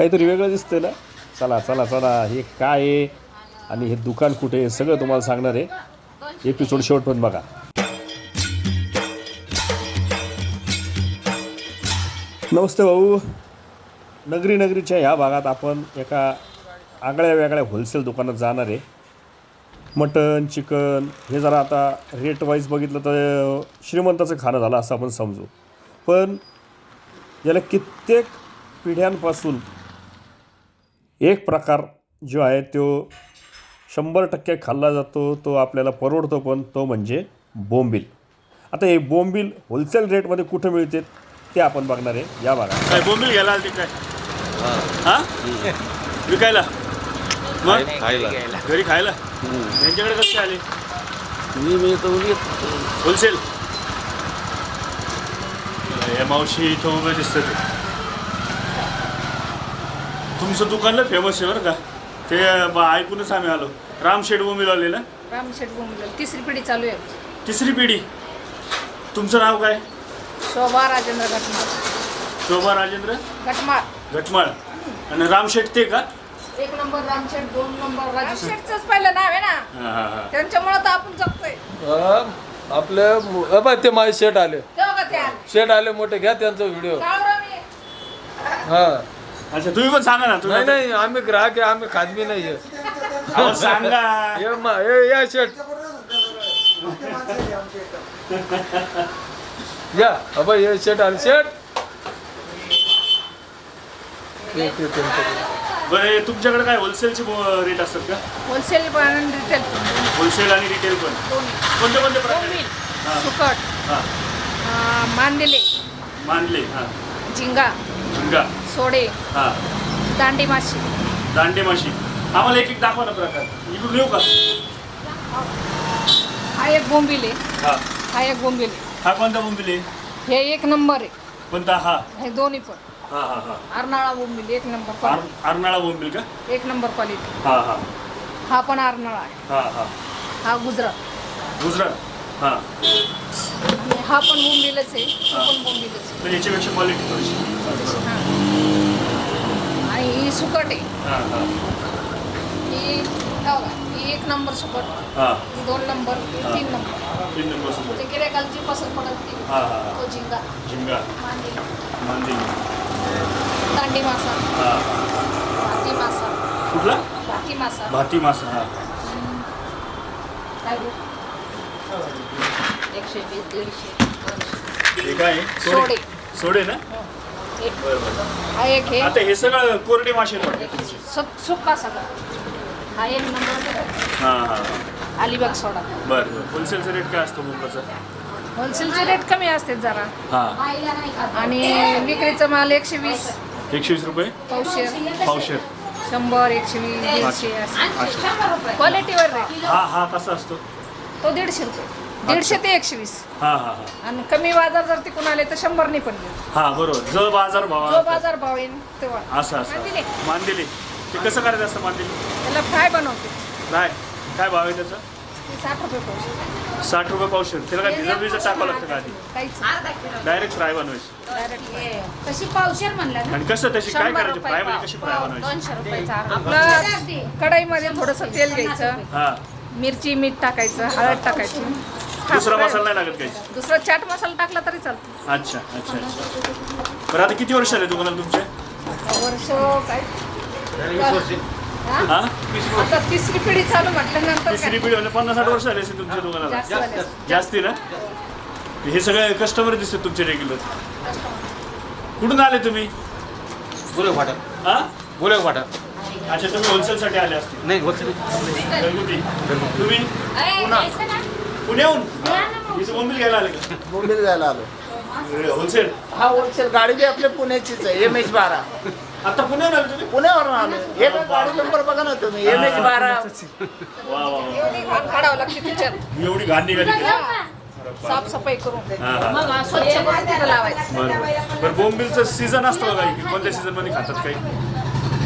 काहीतरी वेगळं दिसतंय ना? चला चला चला. हे काय आहे? आणि हे दुकान कुठे आहे? सगळं तुम्हाला सांगणार आहे. एपिसोड शेवट पण बघा. नमस्ते भाऊ. नगरी नगरीच्या ह्या भागात आपण एका आगळ्या वेगळ्या होलसेल दुकानात जाणार आहे. मटन चिकन हे जरा आता रेट वाईज बघितलं तर श्रीमंताचं खाणं झालं असं आपण समजू. पण याला कित्येक पिढ्यांपासून एक प्रकार जो आहे तो शंभर टक्के खाल्ला जातो तो आपल्याला परवडतो पण तो म्हणजे बोंबील. आता हे बोंबील होलसेल रेटमध्ये कुठं मिळते ते आपण बघणार आहे. या भागात काय बोंबील घ्यायला आलते काय? हा? विकायला? मग? खायला. घरी खायला? यांच्याकडे कसे आले? मी मी तर होलसेल हे मावशी इथं उभे दिसतं ते तुमचं दुकानला फेमस आहे बरं का? ते ब- ऐकूनच आम्ही आलो. रामशेठ बोंबील आले ना रामशेठ बोंबल तिसरी पिढी चालू आहे. तिसरी पिढी. तुमचं नाव काय? शोभा राजेंद्र घटमाळ. शोभा राजेंद्र? घटमाळ. घटमाळ. आणि रामशेठ ते का? एक नंबर रामशेठ दोन नंबर रामशेठच पहिलं नाव आहे ना? हा हा हा. त्यांच्यामुळे तर आपण जगतोय. आपले ते माझे शेट आले. ते आले? शेट आले मोठे. घ्या त्यांचा व्हिडिओ. हा. अच्छा तुम्ही पण सांगा ना नाही तुम्ही नाही आम्ही ग्राहक आहे आम्ही खाजमी नाही आहे. अहो, सांगा. ये मा- ये या शेट या अबा ये शेट आले शेट ते-. बरं हे तुमच्याकडे काय होलसेलचे रेट असतात का? होलसेल पण आणि रिटेल होलसेल आणि रिटेल पण. दोन्ही. कोणते कोणते प्रकार हा. सुकट हा. अं, मांदेले मानले हा. झिंगा. झिंगा सोडे. हा. दांडी माशी. दांडे माशी. आम्हाला एक एक दाखवा ना प्रकार. इकडून येऊ का? हा एक बोंबील आहे. हा. हा एक बोंबील आहे. हा कोणता बोंबील आहे? हे एक नंबर आहे. कोणता? हा. हे दोन्ही पण. हा हा हा. अर्नाळा बोंबील एक नंबर आरनाळा बोंबील का? एक नंबर क्वालिटी हा हा. हा पण अर्नाळा आहे. हा हा. हा गुजरात. गुजरात. हा. हा पण बोंबीलच आहे तो पण बोंबीलच आहे. तर याच्यापेक्षा क्वालिटी थोडीशी हा. आणि ही सुकट आहे. हा हा. ही हा ही एक नंबर सुकट. हा. ही दोन नंबर ही. तीन नंबर. तीन नंबर सुद्धा ते गिरायकाला जी पसंत पडत ती हा हा हा. तो झिंगा. झिंगा. मांदी मांदी दांडी मासा. हा. भाती मासा. कुठला? भाती मासा. भाती मासा हा. काय गो? एकशे वीस दीडशे. दोनशे. हे काय? आहे? सोडे. सोडे ना? एक बरं बरं. हा एक हे. आता हे सगळं कोरडे मासे तुमचे. सुक्का सगळा. हा एक नंबर हा हा अलिबाग सोडा. बरं बरं. होलसेलचा रेट काय असतो मुंबईचा? होलसेलचे रेट कमी असते जरा. हा. आणि विक्रीचा माल एकशे वीस. एकशे वीस रुपये? पावशे पावशेर. शंभर एकशे वीस दीडशे असं. क्वालिटीवर रेट हा हा कसा असतो. तो दीडशे रुपये. दीडशे ते एकशे वीस हा हा हा. आणि कमी बाजार जर तिकून आले तर शंभरने पण देऊ. हा बरोबर. ज बाजार भाव जो बाजार भाव येईल तेव्हा. असं असं मांदिले. मांदिले. ते कसं करायचं असतं मांदिले? त्याला फ्राय बनवते. काय काय भाव आहे त्याचा? ते साठ रुपये पावशे साठ रुपये पावशेर. त्याला काय भिजत भिजत टाकावं लागतं का आधी? काहीच. डायरेक्ट फ्राय बनवायची. डायरेक्ट कशी पावशेर म्हणला ना. आणि कसं त्याची काय शंभर करायची? रुपये फ्राय पाव. कशी फ्राय पाव. बनवायची? दोनशे रुपयाचा आपलं कढईमध्ये थोडंसं तेल घ्यायचं. हा. मिरची मीठ टाकायचं हळद टाकायची. दुसरा मसाला नाही लागत काहीच? दुसरा चाट मसाला टाकला तरी चालतो. अच्छा अच्छा अच्छा. बरं आता किती वर्ष आले तुम्हाला तुमचे? वर्ष काय? हा? हा? आता तिसरी पिढी चालू म्हटल्यानंतर तिसरी काय? पिढी म्हणजे पन्नास साठ वर्ष आले असेल तुमच्या दुकानाला. जास्त झाले. जास्ती ना? हे सगळे कस्टमर दिसतात तुमचे रेग्युलर कुठून आले तुम्ही? बोले फाटा. हा? बोले फाटा. अच्छा तुम्ही होलसेलसाठी आले असतील. नाही होते घरगुती. तुम्ही? पुण्याहून? इथं बोंबील घ्यायला आले का? मुंबईत जायला आलो. होलसेल हा होलसेल गाडी बी आपल्या पुण्याचीच आहे एम एच बारा. आता पुण्याहून आले तुम्ही? पुण्यावरून आलो. हे गाडी नंबर बघा ना तुम्ही एम एच बारा. वा वा वा. एवढी घाण काढावं लागते तिच्यात एवढी घाण निघाली. का? साफसफाई करून हा हा. मग स्वच्छ करून तिथं लावायचं. बरोबर बरं. बोंबीलचं सीझन असतं बघा कोणत्या सीझनमध्ये खातात काही?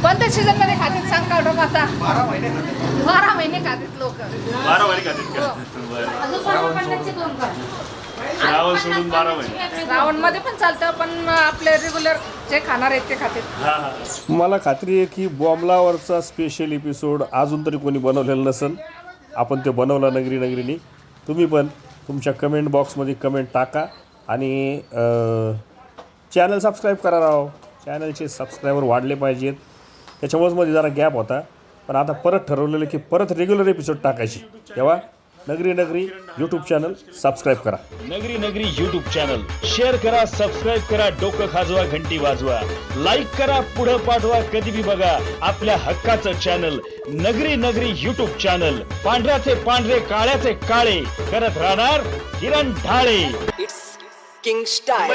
कोणत्या सीझनमध्ये खातात सांग का आता? बारा महिने खातात लोक. बारा वारी खातात का? बरं कर श्रावण सोडून बारा महिने. श्रावणमध्ये पण चालतं पण आपले रेग्युलर जे खाणार आहेत ते खातात. हा हा. मला खात्री आहे की बॉम्बलावरचा स्पेशल एपिसोड अजून तरी कोणी बनवलेलं नसेल. आपण ते बनवला नगरी नगरीने. तुम्ही पण तुमच्या कमेंट बॉक्समध्ये कमेंट टाका आणि चॅनल सबस्क्राईब करा राव. चॅनलचे सबस्क्रायबर वाढले पाहिजेत. त्याच्यामुळेच मध्ये जरा गॅप होता. पण आता परत ठरवलेलं की परत रेग्युलर एपिसोड टाकायची. तेव्हा नगरी नगरी यूट्यूब चॅनल सबस्क्राईब करा. नगरी नगरी युट्यूब चॅनल शेअर करा सबस्क्राईब करा डोकं खाजवा घंटी वाजवा. लाईक करा पुढं पाठवा कधी बी बघा आपल्या हक्काचं चॅनल नगरी नगरी युट्यूब चॅनल पांढऱ्याचे पांढरे काळ्याचे काळे. करत राहणार Kiran Dhale. It's King Style.